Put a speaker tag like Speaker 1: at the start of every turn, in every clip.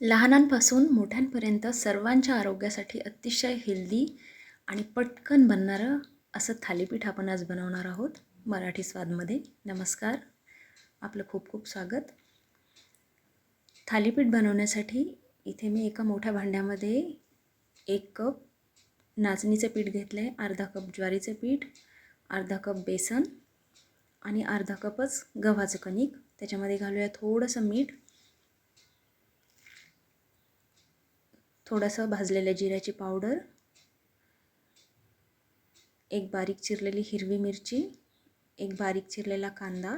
Speaker 1: लहानांपासून मोठ्यांपर्यंत सर्वांच्या आरोग्यासाठी अतिशय हेल्दी आणि पटकन बनणारं असं थालीपीठ आपण आज बनवणार आहोत मराठी स्वादमध्ये. नमस्कार. आपलं खूप खूप स्वागत. थालीपीठ बनवण्यासाठी इथे मी एका मोठ्या भांड्यामध्ये एक कप नाचणीचं पीठ घेतलं आहे अर्धा कप ज्वारीचं पीठ अर्धा कप बेसन आणि अर्धा कपच गव्हाचं कणिक. त्याच्यामध्ये घालूया थोडंसं मीठ थोडंसं भाजलेल्या जिऱ्याची पावडर एक बारीक चिरलेली हिरवी मिरची एक बारीक चिरलेला कांदा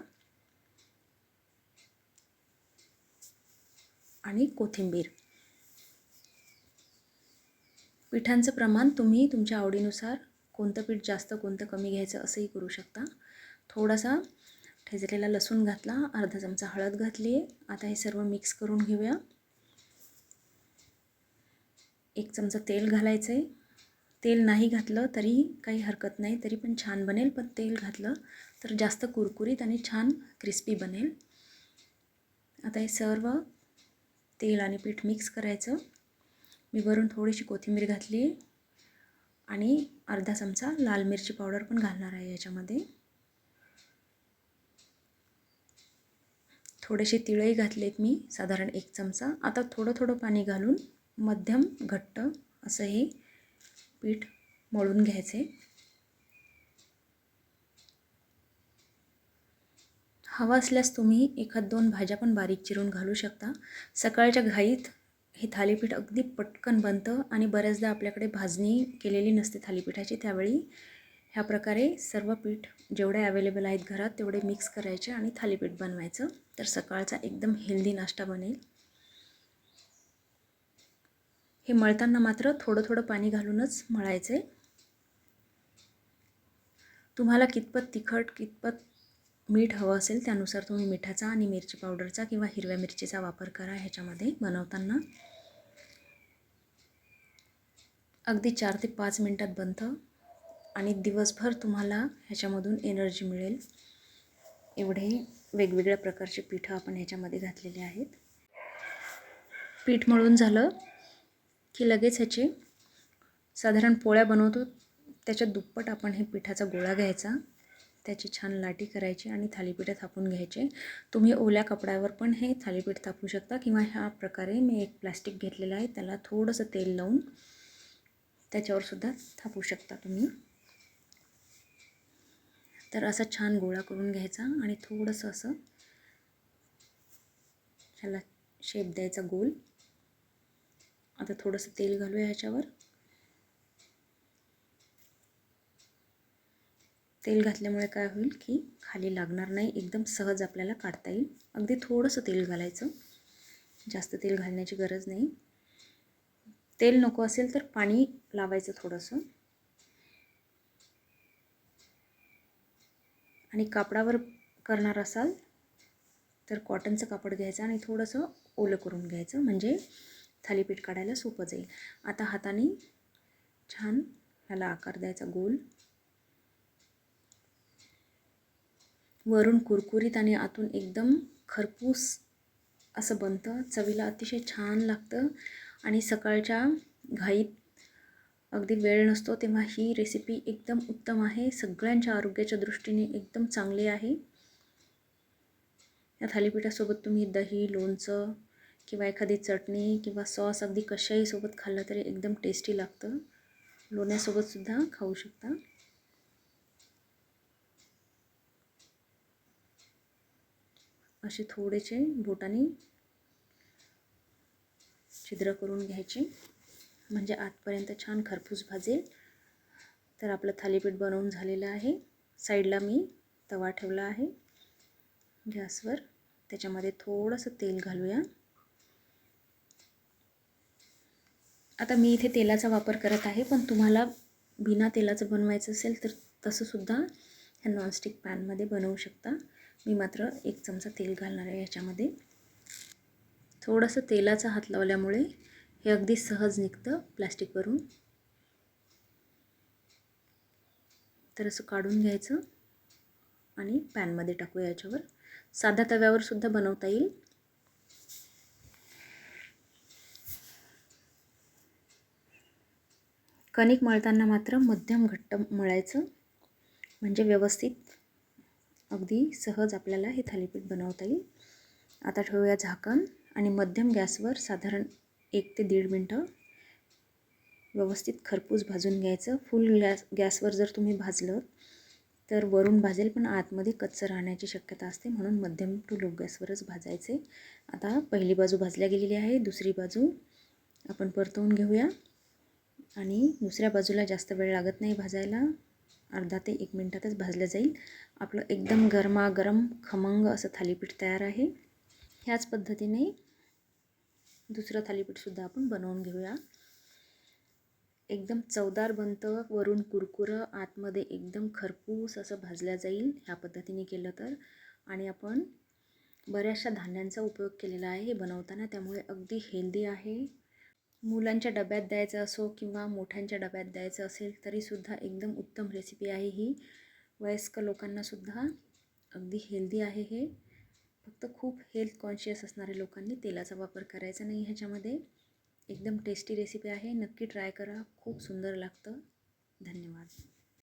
Speaker 1: आणि कोथिंबीर. पिठांचं प्रमाण तुम्ही तुमच्या आवडीनुसार कोणतं पीठ जास्त कोणतं कमी घ्यायचं असंही करू शकता. थोडासा ठेचलेला लसूण घातला अर्धा चमचा हळद घातली. आहे आता हे सर्व मिक्स करून घेऊया. एक चमचा तेल घालायचं आहे. तेल नाही घातलं तरी काही हरकत नाही तरी पण छान बनेल. पण तेल घातलं तर जास्त कुरकुरीत आणि छान क्रिस्पी बनेल. आता हे सर्व तेल आणि पीठ मिक्स करायचं. मी वरून थोडीशी कोथिंबीर घातली आणि अर्धा चमचा लाल मिरची पावडर पण घालणार आहे याच्यामध्ये. थोडेसे तिळही घातलेत मी साधारण एक चमचा. आता थोडं थोडं पाणी घालून मध्यम घट्ट असं हे पीठ मळून घ्यायचे. हवा असल्यास तुम्ही एखाद दोन भाज्या पण बारीक चिरून घालू शकता. सकाळच्या घाईत हे थालीपीठ अगदी पटकन बनतं आणि बऱ्याचदा आपल्याकडे भाजणी केलेली नसते थालीपीठाची. त्यावेळी ह्या प्रकारे सर्व पीठ जेवढे अवेलेबल आहेत घरात तेवढे मिक्स करायचे आणि थालीपीठ बनवायचं. तर सकाळचा एकदम हेल्दी नाश्ता बनेल. हे मळताना मात्र थोडं थोडं पाणी घालूनच मळायचं. आहे तुम्हाला कितपत तिखट कितपत मीठ हवं असेल त्यानुसार तुम्ही मिठाचा आणि मिरची पावडरचा किंवा हिरव्या मिरचीचा वापर करा ह्याच्यामध्ये बनवताना. अगदी चार ते पाच मिनटात बनतं आणि दिवसभर तुम्हाला ह्याच्यामधून एनर्जी मिळेल. एवढे वेगवेगळ्या प्रकारचे पिठं आपण ह्याच्यामध्ये घातलेले आहेत. पीठ मळून झालं. की लगेच ह्याची साधारण पोळ्या बनवतो. त्याच्या दुप्पट आपण हे पिठाचा गोळा घ्यायचा. त्याची छान लाटी करायची आणि थालीपीठं थापून घ्यायचे. तुम्ही ओल्या कपड्यावर पण हे थालीपीठ थापू शकता किंवा ह्या प्रकारे मी एक प्लास्टिक घेतलेलं आहे. त्याला थोडंसं तेल लावून त्याच्यावरसुद्धा थापू शकता तुम्ही. तर असा छान गोळा करून घ्यायचा आणि थोडंसं असं ह्याला शेप द्यायचा गोल. आता थोडंसं तेल घालूया ह्याच्यावर. तेल घातल्यामुळे काय होईल की खाली लागणार नाही एकदम सहज आपल्याला काढता येईल. अगदी थोडंसं तेल घालायचं. जास्त तेल घालण्याची गरज नाही. तेल नको असेल तर पाणी लावायचं थोडंसं. आणि कापडावर करणार असाल तर कॉटनचं कापड घ्यायचं आणि थोडंसं ओलं करून घ्यायचं. म्हणजे थालीपीठ काढायला सोपं जाईल. आता हाताने छान ह्याला आकार द्यायचा गोल. वरून कुरकुरीत आणि आतून एकदम खरपूस असं बनतं. चवीला अतिशय छान लागतं. आणि सकाळच्या घाईत अगदी वेळ नसतो तेव्हा ही रेसिपी एकदम उत्तम आहे. सगळ्यांच्या आरोग्याच्या दृष्टीने एकदम चांगली आहे. या थालीपीठासोबत तुम्ही दही लोणचं किंवा एखादी चटणी किंवा सॉस अगदी कशाही सोबत खाल्लं तरी एकदम टेस्टी लागतं. लोण्यासोबतसुद्धा खाऊ शकता. असे थोडेसे बोटाने छिद्र करून घ्यायचे. म्हणजे आतपर्यंत छान खरपूस भाजेल तर आपलं थालीपीठ बनवून झालेलं आहे. साईडला मी तवा ठेवला आहे. गॅसवर. त्याच्यामध्ये थोडंसं तेल घालूया. आता मी इथे तेलाचा वापर करत आहे पण तुम्हाला बिना तेलाचं बनवायचं असेल तर तसंसुद्धा ह्या नॉनस्टिक पॅनमध्ये बनवू शकता. मी मात्र एक चमचा तेल घालणार आहे याच्यामध्ये. थोडंसं तेलाचा हात लावल्यामुळे हे अगदी सहज निघतं प्लॅस्टिकवरून तर असं काढून घ्यायचं आणि पॅनमध्ये टाकूया याच्यावर. साध्या तव्यावर सुद्धा बनवता येईल. कणिक मळताना मात्र मध्यम घट्ट मळायचं म्हणजे व्यवस्थित अगदी सहज आपल्याला हे थालीपीठ बनवता येईल. आता ठेवूया झाकण आणि मध्यम गॅसवर साधारण एक ते दीड मिनटं व्यवस्थित खरपूस भाजून घ्यायचं. फुल गॅस गॅसवर जर तुम्ही भाजलं तर वरून भाजेल पण आतमध्ये कच्चं राहण्याची शक्यता असते म्हणून मध्यम टू लो गॅसवरच भाजायचे. आता पहिली बाजू भाजल्या गेलेली आहे दुसरी बाजू आपण परतवून घेऊया. आणि दुसऱ्या बाजूला जास्त वेळ लागत नाही भाजायला. अर्धा ते एक मिनटातच भाजलं जाईल. आपलं एकदम गरमागरम खमंग असं थालीपीठ तयार आहे. ह्याच पद्धतीने दुसरं थालीपीठसुद्धा आपण बनवून घेऊया. एकदम चवदार बनतं. वरून कुरकुरं आतमध्ये एकदम खरपूस असं भाजल्या जाईल. ह्या पद्धतीने केलं तर. आणि आपण बऱ्याचशा धान्यांचा उपयोग केलेला आहे हे बनवताना. त्यामुळे अगदी हेल्दी आहे. मुलांच्या डब्यात द्यायचं असो किंवा मोठ्यांच्या डब्यात द्यायचं असेल तरीसुद्धा एकदम उत्तम रेसिपी आहे ही. वयस्क लोकांनासुद्धा अगदी हेल्दी आहे हे. फक्त खूप हेल्थ कॉन्शियस असणाऱ्या लोकांनी तेलाचा वापर करायचा नाही ह्याच्यामध्ये. एकदम टेस्टी रेसिपी आहे. नक्की ट्राय करा. खूप सुंदर लागतं. धन्यवाद.